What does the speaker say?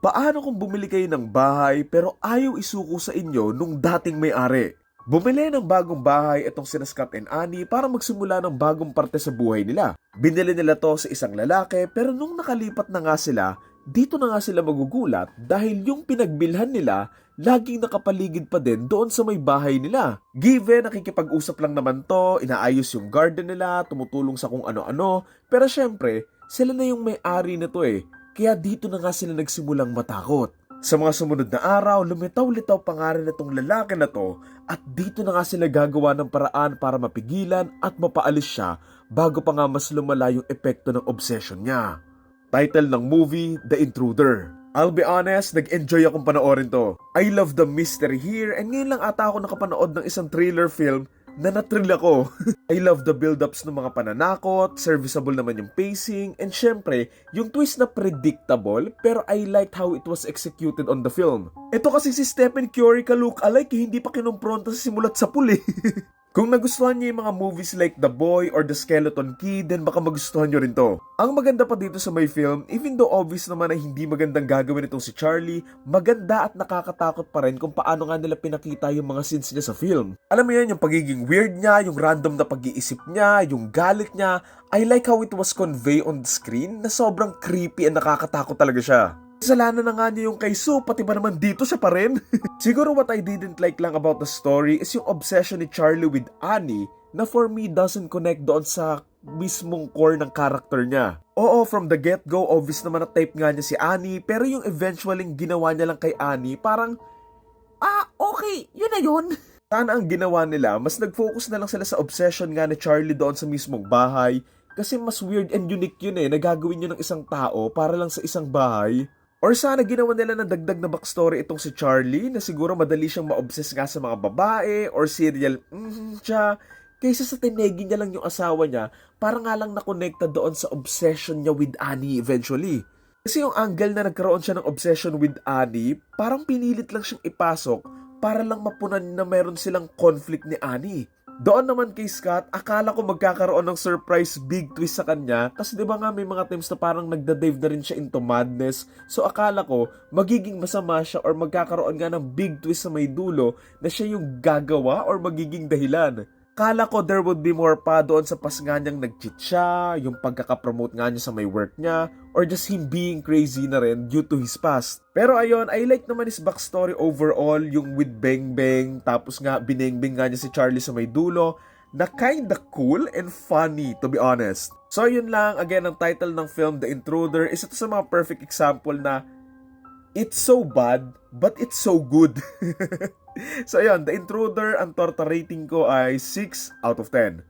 Paano kung bumili kayo ng bahay pero ayaw isuko sa inyo nung dating may-ari? Bumili ng bagong bahay itong sina Scott and Annie para magsimula ng bagong parte sa buhay nila. Binili nila to sa isang lalaki pero nung nakalipat na nga sila, dito na nga sila magugulat dahil yung pinagbilhan nila laging nakapaligid pa din doon sa may bahay nila. Given, nakikipag-usap lang naman to, inaayos yung garden nila, tumutulong sa kung ano-ano, pero syempre, sila na yung may-ari na to eh. Kaya dito na nga sila nagsimulang matakot. Sa mga sumunod na araw, lumitaw-litaw pa nga rin itong lalaki na to at dito na nga sila gagawa ng paraan para mapigilan at mapaalis siya bago pa nga mas lumala yung epekto ng obsession niya. Title ng movie, The Intruder. I'll be honest, nag-enjoy akong panoorin to. I love the mystery here and ngayon lang ata ako nakapanood ng isang thriller film na natrill ako. I love the build-ups ng mga pananakot, serviceable naman yung pacing, and syempre, yung twist na predictable, pero I liked how it was executed on the film. Ito kasi si Stephen Curry ka-look alike, eh, hindi pa kinumpronta sa simulat sa puli. Kung nagustuhan niyo yung mga movies like The Boy or The Skeleton Key, then baka magustuhan niyo rin to. Ang maganda pa dito sa may film, even though obvious naman na hindi magandang gagawin itong si Charlie, maganda at nakakatakot pa rin kung paano nga nila pinakita yung mga scenes niya sa film. Alam mo yan, yung pagiging weird niya, yung random na pag-iisip niya, yung galit niya, I like how it was conveyed on the screen na sobrang creepy and nakakatakot talaga siya. Kasalanan na nga niya yung kay Sue, pati ba naman dito siya pa rin? Siguro what I didn't like lang about the story is yung obsession ni Charlie with Annie na for me doesn't connect doon sa mismong core ng character niya. Oo, from the get-go, obvious naman na type nga niya si Annie, pero yung eventually ginawa niya lang kay Annie, parang, ah, okay, yun na yun. Sana ang ginawa nila, mas nag-focus na lang sila sa obsession nga ni Charlie doon sa mismong bahay, kasi mas weird and unique yun eh, na gagawin yun ng isang tao para lang sa isang bahay. Or sana ginawa nila ng dagdag na backstory itong si Charlie na siguro madali siyang ma-obsess nga sa mga babae or serial mm, siya kaysa sa tinegi niya lang yung asawa niya para nga lang nakonekta doon sa obsession niya with Annie eventually. Kasi yung angle na nagkaroon siya ng obsession with Annie, parang pinilit lang siyang ipasok para lang mapunan na meron silang conflict ni Annie. Doon naman kay Scott, akala ko magkakaroon ng surprise big twist sa kanya kasi 'di ba nga may mga times na parang nagda-dive na rin siya into madness. So akala ko magiging masama siya or magkakaroon nga ng big twist sa may dulo na siya yung gagawa or magiging dahilan. Kala ko there would be more pa doon sa pas nga niyang nag-cheat siya, yung pagkakapromote nga niya sa may work niya, or just him being crazy na rin due to his past. Pero ayun, I like naman his backstory overall, yung with Bang Bang, tapos nga binengbeng nga niya si Charlie sa may dulo, na kinda cool and funny to be honest. So yun lang, again, ang title ng film, The Intruder, is ito sa mga perfect example na it's so bad, but it's so good. so ayun, The Intruder, ang torta rating ko ay 6 out of 10.